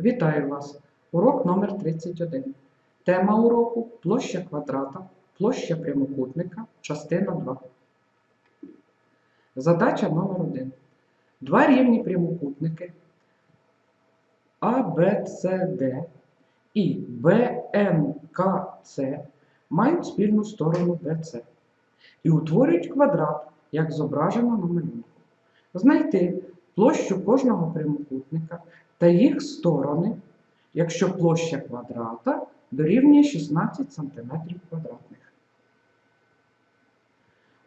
Вітаю вас! Урок номер 31. Тема уроку площа квадрата, площа прямокутника, частина 2. Задача номер 1. Два рівні прямокутники Д і Б, М, К, С мають спільну сторону BC і утворюють квадрат, як зображено на малюнку. Знайти площу кожного прямокутника та їх сторони, якщо площа квадрата дорівнює 16 см квадратних.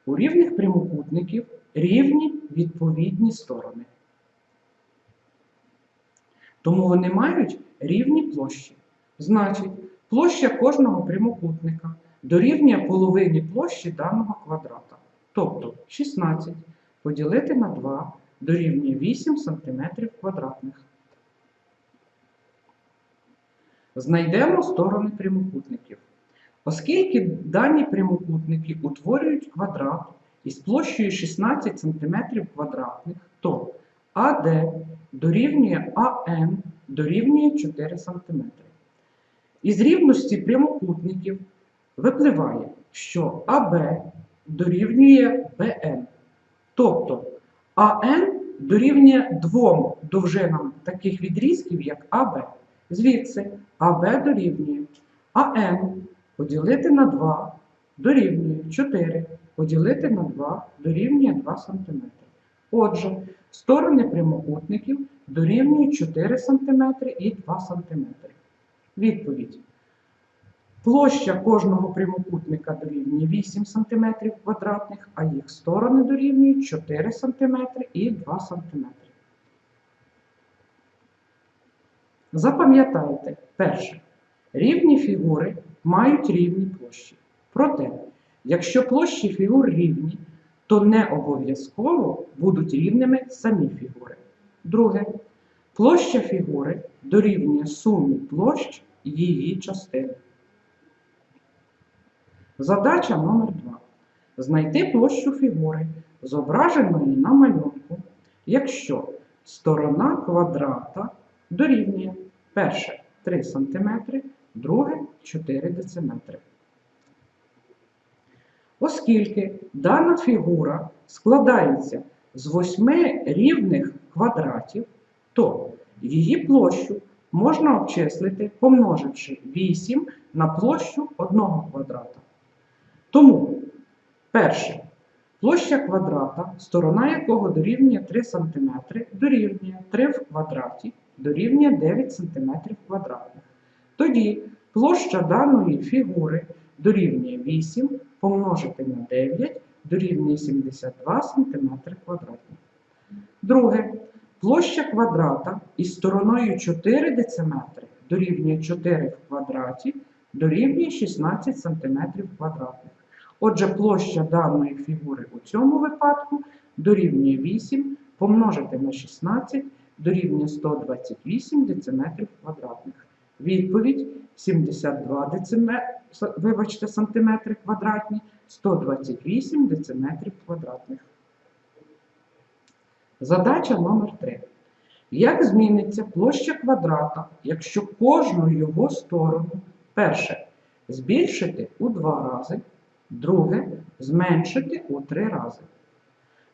У рівних прямокутників рівні відповідні сторони. Тому вони мають рівні площі. Значить, площа кожного прямокутника дорівнює половині площі даного квадрата. Тобто 16 поділити на 2 дорівнює 8 см квадратних. Знайдемо сторони прямокутників. Оскільки дані прямокутники утворюють квадрат із площею 16 см квадратних, то АД дорівнює АН дорівнює 4 см. Із рівності прямокутників випливає, що АБ дорівнює БН. Тобто АН дорівнює двом довжинам таких відрізків, як АБ. Звідси АБ дорівнює АН поділити на 2 дорівнює 4 поділити на 2 дорівнює 2 см. Отже, сторони прямокутників дорівнюють 4 см і 2 см. Відповідь. Площа кожного прямокутника дорівнює 8 см а їх сторони дорівнюють 4 см і 2 см. Запам'ятайте, перше, рівні фігури мають рівні площі. Проте, якщо площі фігур рівні, то не обов'язково будуть рівними самі фігури. Друге, площа фігури дорівнює сумі площ її частин. Задача номер 2. Знайти площу фігури, зображеної на малюнку, якщо сторона квадрата дорівнює перше 3 см, друге 4 дециметри. Оскільки дана фігура складається з восьми рівних квадратів, то її площу можна обчислити, помноживши 8 на площу одного квадрата. Тому, перше, площа квадрата, сторона якого дорівнює 3 см, дорівнює 3 в квадраті, дорівнює 9 см квадратних. Тоді площа даної фігури дорівнює 8 помножити на 9 дорівнює 72 см квадратних. Друге, площа квадрата із стороною 4 дециметри дорівнює 4 в квадраті дорівнює 16 см квадратних. Отже, площа даної фігури у цьому випадку дорівнює 8 помножити на 16 дорівнює 128 дециметрів квадратних. Відповідь 72 дециметри, вибачте, сантиметри квадратні, 128 дециметрів квадратних. Задача номер 3. Як зміниться площа квадрата, якщо кожну його сторону перше збільшити у два рази, друге зменшити у три рази?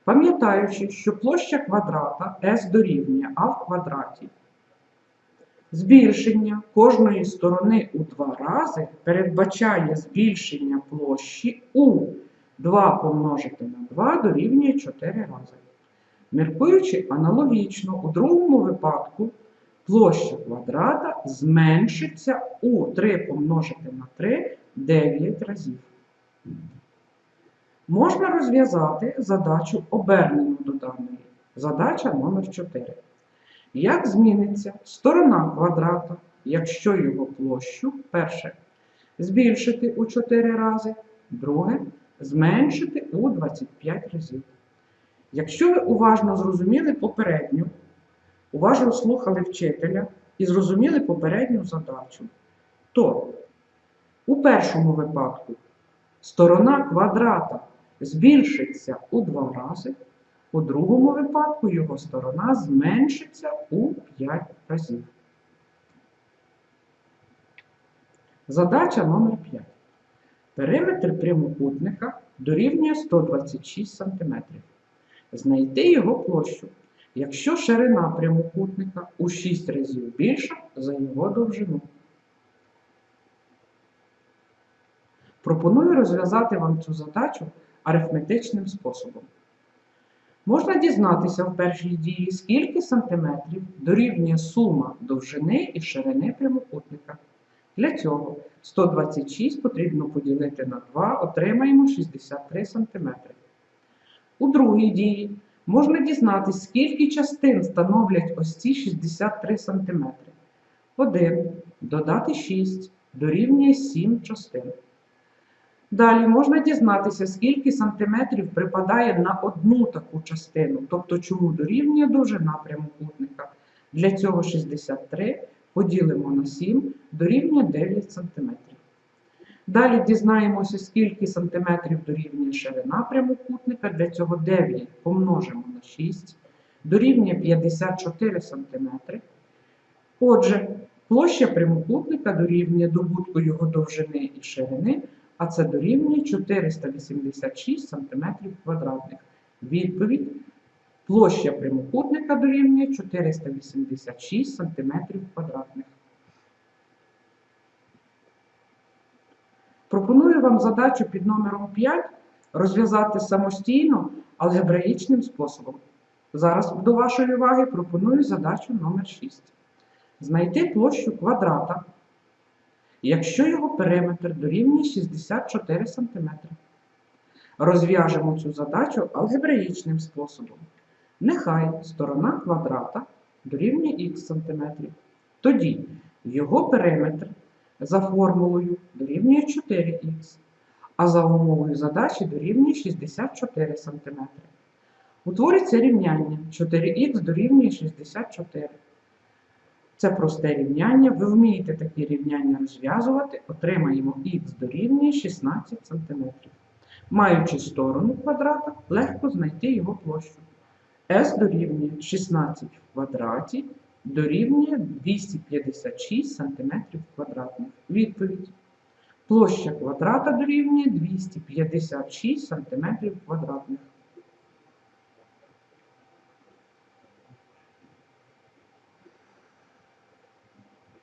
Пам'ятаючи, що площа квадрата S дорівнює А в квадраті, збільшення кожної сторони у два рази передбачає збільшення площі у 2 помножити на 2 дорівнює 4 рази. Міркуючи аналогічно, у другому випадку площа квадрата зменшиться у 3 помножити на 3 9 разів. Можна розв'язати задачу обернену до даної. Задача номер 4. Як зміниться сторона квадрата, якщо його площу перше збільшити у 4 рази, друге зменшити у 25 разів. Якщо ви уважно зрозуміли попередню, уважно слухали вчителя і зрозуміли попередню задачу, то у першому випадку сторона квадрата збільшиться у два рази, у другому випадку його сторона зменшиться у 5 разів. Задача номер 5. Периметр прямокутника дорівнює 126 см. Знайти його площу, якщо ширина прямокутника у 6 разів більша за його довжину. Пропоную розв'язати вам цю задачу арифметичним способом. Можна дізнатися в першій дії, скільки сантиметрів дорівнює сума довжини і ширини прямокутника. Для цього 126 потрібно поділити на 2, отримаємо 63 см. У другій дії можна дізнатися, скільки частин становлять ось ці 63 см. 1 додати 6 дорівнює 7 частин. Далі можна дізнатися, скільки сантиметрів припадає на одну таку частину, тобто чому дорівнює довжина прямокутника. Для цього 63 поділимо на 7 дорівнює 9 см. Далі дізнаємося, скільки сантиметрів дорівнює ширина прямокутника. Для цього 9 помножимо на 6, дорівнює 54 см. Отже, площа прямокутника дорівнює добутку його довжини і ширини, а це дорівнює 486 см квадратних. Відповідь площа прямокутника дорівнює 486 см квадратних. Пропоную вам задачу під номером 5 розв'язати самостійно алгебраїчним способом. Зараз до вашої уваги пропоную задачу номер 6. Знайти площу квадрата, якщо його периметр дорівнює 64 см. Розв'яжемо цю задачу алгебраїчним способом. Нехай сторона квадрата дорівнює х см. Тоді його периметр за формулою дорівнює 4х, а за умовою задачі дорівнює 64 см. Утвориться рівняння 4х дорівнює 64. Це просте рівняння. Ви вмієте такі рівняння розв'язувати, отримаємо х дорівнює 16 см. Маючи сторону квадрата, легко знайти його площу. s дорівнює 16 в квадраті дорівнює 256 см квадратних. Відповідь. Площа квадрата дорівнює 256 см квадратних.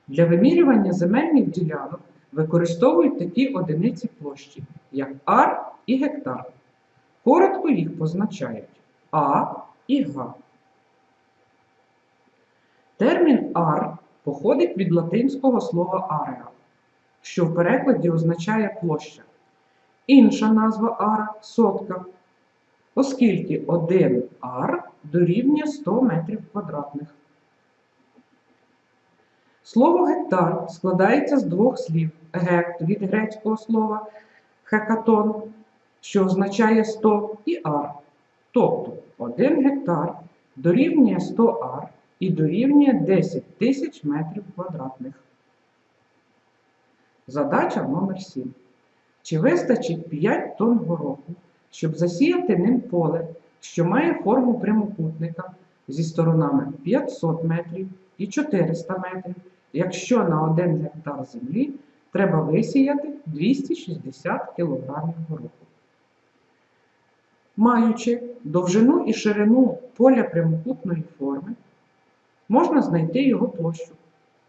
Для вимірювання земельних ділянок використовують такі одиниці площі, як ар і гектар. Коротко їх позначають А і Г. Термін ар походить від латинського слова area, що в перекладі означає площа. Інша назва ара сотка, оскільки 1 ар дорівнює 100 метрів квадратних. Слово гектар складається з двох слів: гект від грецького слова хекатон, що означає 100, і ар. Тобто 1 гектар дорівнює 100 ар і дорівнює 10 тисяч метрів квадратних. Задача номер 7. Чи вистачить 5 тонн гороху, щоб засіяти ним поле, що має форму прямокутника зі сторонами 500 метрів і 400 метрів, якщо на 1 гектар землі треба висіяти 260 кг гороху? Маючи довжину і ширину поля прямокутної форми, можна знайти його площу.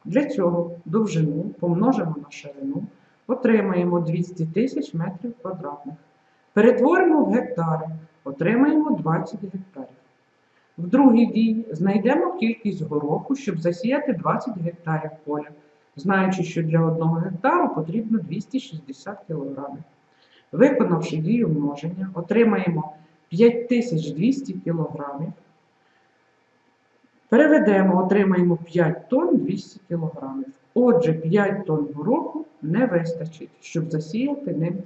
Для цього довжину помножимо на ширину, отримаємо 200 тисяч метрів квадратних. Перетворимо в гектари, отримаємо 20 гектарів. В другій дії знайдемо кількість гороху, щоб засіяти 20 гектарів поля, знаючи, що для 1 гектару потрібно 260 кг. Виконавши дію множення, отримаємо 5200 кг. Переведемо, отримаємо 5 тонн 200 кг. Отже, 5 тонн гороху не вистачить, щоб засіяти ним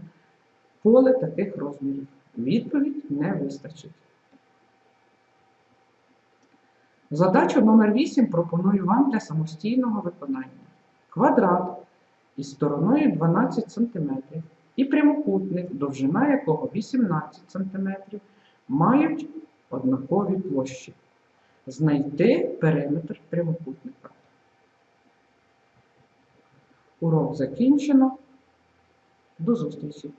поле таких розмірів. Відповідь не вистачить. Задачу номер 8 пропоную вам для самостійного виконання. Квадрат із стороною 12 см і прямокутник, довжина якого 18 см, мають однакові площі. Знайти периметр прямокутника. Урок закінчено. До зустрічі!